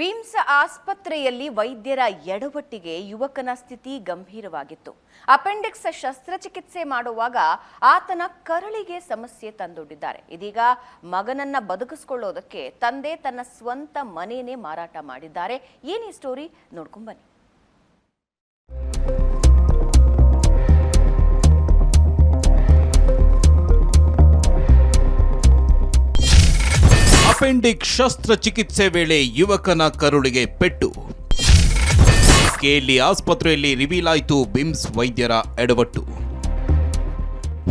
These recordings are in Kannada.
ಬಿಮ್ಸ್ ಆಸ್ಪತ್ರೆಯಲ್ಲಿ ವೈದ್ಯರ ಎಡವಟ್ಟಿಗೆ ಯುವಕನ ಸ್ಥಿತಿ ಗಂಭೀರವಾಗಿತ್ತು. ಅಪೆಂಡಿಕ್ಸ್ ಶಸ್ತ್ರಚಿಕಿತ್ಸೆ ಮಾಡುವಾಗ ಆತನ ಕರಳಿಗೆ ಸಮಸ್ಯೆ ತಂದೊಡ್ಡಿದ್ದಾರೆ. ಇದೀಗ ಮಗನನ್ನ ಬದುಕಿಸಿಕೊಳ್ಳೋದಕ್ಕೆ ತಂದೆ ತನ್ನ ಸ್ವಂತ ಮನೆಯೇ ಮಾರಾಟ ಮಾಡಿದ್ದಾರೆ. ಏನೇ ಸ್ಟೋರಿ ನೋಡ್ಕೊಂಬನ್ನಿ ಅಪೆಂಡಿಕ್ ಶಸ್ತ್ರಚಿಕಿತ್ಸೆ ವೇಳೆ ಯುವಕನ ಕರುಳಿಗೆ ಪೆಟ್ಟು. ಕೆಎಲ್ಇ ಆಸ್ಪತ್ರೆಯಲ್ಲಿ ರಿವೀಲ್ ಆಯಿತು ಬಿಮ್ಸ್ ವೈದ್ಯರ ಎಡವಟ್ಟು.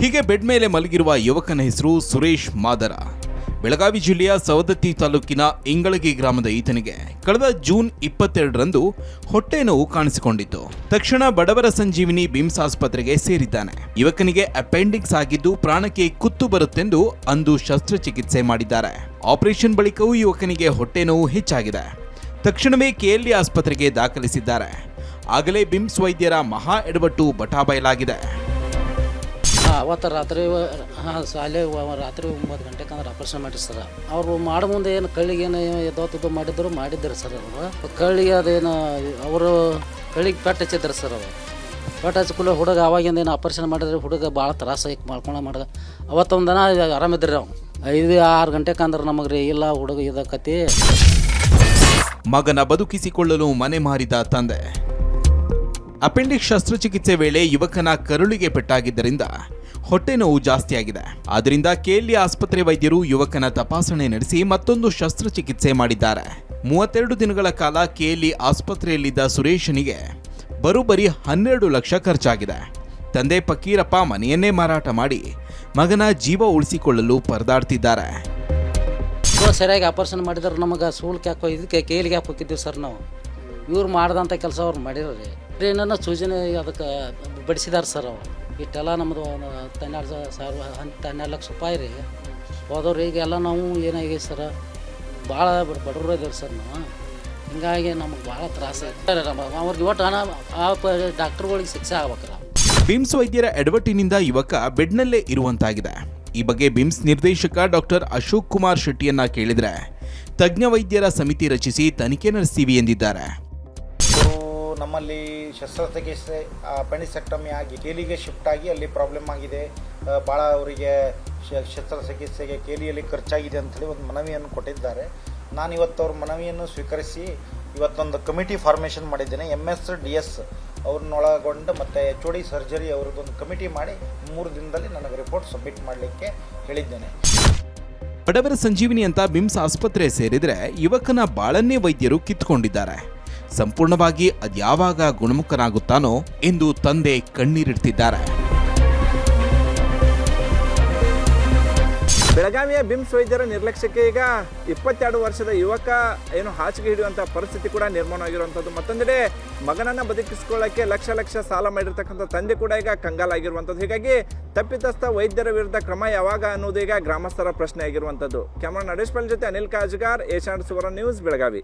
ಹೀಗೆ ಬೆಡ್ ಮೇಲೆ ಮಲಗಿರುವ ಯುವಕನ ಹೆಸರು ಸುರೇಶ್ ಮಾದರ. ಬೆಳಗಾವಿ ಜಿಲ್ಲೆಯ ಸವದತ್ತಿ ತಾಲೂಕಿನ ಇಂಗಳಗಿ ಗ್ರಾಮದ ಈತನಿಗೆ ಕಳೆದ ಜೂನ್ ಇಪ್ಪತ್ತೆರಡರಂದು ಹೊಟ್ಟೆ ನೋವು ಕಾಣಿಸಿಕೊಂಡಿತ್ತು. ತಕ್ಷಣ ಬಡವರ ಸಂಜೀವಿನಿ ಬಿಮ್ಸ್ ಆಸ್ಪತ್ರೆಗೆ ಸೇರಿದ್ದಾನೆ. ಯುವಕನಿಗೆ ಅಪೆಂಡಿಕ್ಸ್ ಆಗಿದ್ದು ಪ್ರಾಣಕ್ಕೆ ಕುತ್ತು ಬರುತ್ತೆಂದು ಅಂದು ಶಸ್ತ್ರಚಿಕಿತ್ಸೆ ಮಾಡಿದ್ದಾರೆ. ಆಪರೇಷನ್ ಬಳಿಕವೂ ಯುವಕನಿಗೆ ಹೊಟ್ಟೆ ನೋವು ಹೆಚ್ಚಾಗಿದೆ. ತಕ್ಷಣವೇ ಕೆಎಲ್ಇ ಆಸ್ಪತ್ರೆಗೆ ದಾಖಲಿಸಿದ್ದಾರೆ. ಆಗಲೇ ಬಿಮ್ಸ್ ವೈದ್ಯರ ಮಹಾ ಎಡವಟ್ಟು ಬಟಾಬಯಲಾಗಿದೆ. ಅವತ್ತು ರಾತ್ರಿ ಹಾಂ ಶಾಲೆ ರಾತ್ರಿ ಒಂಬತ್ತು ಗಂಟೆಗೆ ಅಂದ್ರೆ ಆಪರೇಷನ್ ಮಾಡಿ ಸರ್ ಅವರು ಮಾಡೋ ಮುಂದೆ ಏನು ಕಳ್ಳಿಗೆ ಏನು ಎದ್ದೋತದ್ದು ಮಾಡಿದ್ರು ಮಾಡಿದ್ದಾರೆ ಸರ್ ಅವರು. ಕಳ್ಳಿಗೆ ಅದೇನು ಅವರು ಕಳ್ಳಿಗೆ ಪೆಟ್ಟು ಹಚ್ಚಿದ್ದಾರೆ ಸರ್ ಅವರು. ಪೆಟ್ಟು ಹಚ್ಕೊಳ್ಳೋ ಹುಡುಗ ಅವಾಗಿಂದ ಏನು ಆಪರೇಷನ್ ಮಾಡಿದ್ರೆ ಹುಡುಗ ಭಾಳ ತ್ರಾಸ ಐಕ್ ಮಾಡ್ಕೊಂಡು ಮಾಡಿದೆ. ಅವತ್ತೊಂದು ದಿನ ಆರಾಮಿದ್ರಿ ಅವ್ನು ಐದು ಆರು ಗಂಟೆಗೆ ಅಂದ್ರೆ ನಮಗೆ ರೀ, ಇಲ್ಲ ಹುಡುಗ ಇದಕ್ಕತಿ ಮಗನ ಬದುಕಿಸಿಕೊಳ್ಳಲು ಮನೆ ಮಾರಿದ ತಂದೆ. ಅಪೆಂಡಿಕ್ಸ್ ಶಸ್ತ್ರಚಿಕಿತ್ಸೆ ವೇಳೆ ಯುವಕನ ಕರುಳಿಗೆ ಪೆಟ್ಟಾಗಿದ್ದರಿಂದ ಹೊಟ್ಟೆ ನೋವು ಜಾಸ್ತಿಯಾಗಿದೆ. ಆದ್ದರಿಂದ ಕೆಎಲ್ಇ ಆಸ್ಪತ್ರೆ ವೈದ್ಯರು ಯುವಕನ ತಪಾಸಣೆ ನಡೆಸಿ ಮತ್ತೊಂದು ಶಸ್ತ್ರಚಿಕಿತ್ಸೆ ಮಾಡಿದ್ದಾರೆ. ಮೂವತ್ತೆರಡು ದಿನಗಳ ಕಾಲ ಕೆಎಲ್ಇ ಆಸ್ಪತ್ರೆಯಲ್ಲಿದ್ದ ಸುರೇಶನಿಗೆ ಬರೋಬ್ಬರಿ ಹನ್ನೆರಡು ಲಕ್ಷ ಖರ್ಚಾಗಿದೆ. ತಂದೆ ಫಕೀರಪ್ಪ ಮನೆಯನ್ನೇ ಮಾರಾಟ ಮಾಡಿ ಮಗನ ಜೀವ ಉಳಿಸಿಕೊಳ್ಳಲು ಪರದಾಡ್ತಿದ್ದಾರೆ. ಸರಿಯಾಗಿ ಆಪರೇಷನ್ ಮಾಡಿದ್ರೆ, ನಮಗೆ ಸೂಲ್ಕೆ ಹಾಕೋ ಇದಕ್ಕೆ ಕೇಲಿಗೆ ಹಾಕೋಕಿದ್ದೀವಿ ಸರ್ ನಾವು. ಇವ್ರು ಮಾಡ್ದಂಥ ಕೆಲಸ ಅವ್ರು ಮಾಡಿರ್ರಿ. ಟ್ರೈನನ್ನು ಸೂಚನೆ ಅದಕ್ಕೆ ಬಡಿಸಿದಾರೆ ಸರ್ ಅವರು. ಇಷ್ಟೆಲ್ಲ ನಮ್ಮದು ಹನ್ನೆರಡು ಸಾವಿರ ಹತ್ತು ಹನ್ನೆರಡು ಲಕ್ಷ ರೂಪಾಯಿ ರೀ. ಹೋದವ್ರು ಈಗೆಲ್ಲ ನಾವು ಏನಾಗಿದೆ ಸರ್? ಭಾಳ ಬಡವರು ಇದ್ದೇವೆ ಸರ್ ನಾವು. ಹಿಂಗಾಗಿ ನಮಗೆ ಭಾಳ ತ್ರಾಸ ಅವ್ರಿಗೆ ಒಟ್ಟು ಹಣ, ಆ ಡಾಕ್ಟ್ರುಗಳಿಗೆ ಶಿಕ್ಷೆ ಆಗ್ಬೇಕ್ರ ಬಿಮ್ಸ್ ವೈದ್ಯರ ಎಡವಟ್ಟಿನಿಂದ ಯುವಕ ಬೆಡ್ನಲ್ಲೇ ಇರುವಂತಾಗಿದೆ. ಈ ಬಗ್ಗೆ ಬಿಮ್ಸ್ ನಿರ್ದೇಶಕ ಡಾಕ್ಟರ್ ಅಶೋಕ್ ಕುಮಾರ್ ಶೆಟ್ಟಿಯನ್ನ ಕೇಳಿದ್ರೆ, ತಜ್ಞ ವೈದ್ಯರ ಸಮಿತಿ ರಚಿಸಿ ತನಿಖೆ ನಡೆಸ್ತೀವಿ ಎಂದಿದ್ದಾರೆ. ನಮ್ಮಲ್ಲಿ ಶಸ್ತ್ರಚಿಕಿತ್ಸೆ ಪೆಣಿಸೆಕ್ಟಮಿ ಆಗಿ ಕೇಲಿಗೆ ಶಿಫ್ಟ್ ಆಗಿ ಅಲ್ಲಿ ಪ್ರಾಬ್ಲಮ್ ಆಗಿದೆ. ಭಾಳ ಅವರಿಗೆ ಶಸ್ತ್ರಚಿಕಿತ್ಸೆಗೆ ಕೇಲಿಯಲ್ಲಿ ಖರ್ಚಾಗಿದೆ ಅಂಥೇಳಿ ಒಂದು ಮನವಿಯನ್ನು ಕೊಟ್ಟಿದ್ದಾರೆ. ನಾನು ಇವತ್ತು ಅವ್ರ ಮನವಿಯನ್ನು ಸ್ವೀಕರಿಸಿ ಇವತ್ತೊಂದು ಕಮಿಟಿ ಫಾರ್ಮೇಷನ್ ಮಾಡಿದ್ದೇನೆ. ಎಂ ಎಸ್, ಡಿ ಎಸ್ ಅವ್ರನ್ನೊಳಗೊಂಡು ಮತ್ತು ಎಚ್ ಒ ಡಿ ಸರ್ಜರಿ ಅವ್ರದ್ದೊಂದು ಕಮಿಟಿ ಮಾಡಿ ಮೂರು ದಿನದಲ್ಲಿ ನನಗೆ ರಿಪೋರ್ಟ್ ಸಬ್ಮಿಟ್ ಮಾಡಲಿಕ್ಕೆ ಹೇಳಿದ್ದೇನೆ. ಬಡವರ ಸಂಜೀವಿನಿ ಅಂತ ಬಿಮ್ಸ್ ಆಸ್ಪತ್ರೆ ಸೇರಿದರೆ ಯುವಕನ ಬಾಳನ್ನೇ ವೈದ್ಯರು ಕಿತ್ಕೊಂಡಿದ್ದಾರೆ. ಸಂಪೂರ್ಣವಾಗಿ ಅದ್ಯಾವಾಗ ಗುಣಮುಖನಾಗುತ್ತಾನೋ ಎಂದು ತಂದೆ ಕಣ್ಣೀರಿಡ್ತಿದ್ದಾರೆ. ಬೆಳಗಾವಿಯ ಬಿಮ್ಸ್ ವೈದ್ಯರ ನಿರ್ಲಕ್ಷ್ಯಕ್ಕೆ ಈಗ ಇಪ್ಪತ್ತೆರಡು ವರ್ಷದ ಯುವಕ ಏನು ಹಾಸಿಗೆ ಹಿಡಿಯುವಂಥ ಪರಿಸ್ಥಿತಿ ಕೂಡ ನಿರ್ಮಾಣವಾಗಿರುವಂಥದ್ದು ಮತ್ತೊಂದೆಡೆ ಮಗನನ್ನು ಬದುಕಿಸ್ಕೊಳ್ಳೋಕ್ಕೆ ಲಕ್ಷ ಲಕ್ಷ ಸಾಲ ಮಾಡಿರ್ತಕ್ಕಂಥ ತಂದೆ ಕೂಡ ಈಗ ಕಂಗಾಲಾಗಿರುವಂಥದ್ದು ಹೀಗಾಗಿ ತಪ್ಪಿತಸ್ಥ ವೈದ್ಯರ ವಿರುದ್ಧ ಕ್ರಮ ಯಾವಾಗ ಅನ್ನೋದು ಈಗ ಗ್ರಾಮಸ್ಥರ ಪ್ರಶ್ನೆ ಆಗಿರುವಂಥದ್ದು ಕ್ಯಾಮರಾ ನಡೇಶ್ ಪಾಲ್ ಜೊತೆ Anil Kajgar Asianet Suvarna news Belagavi.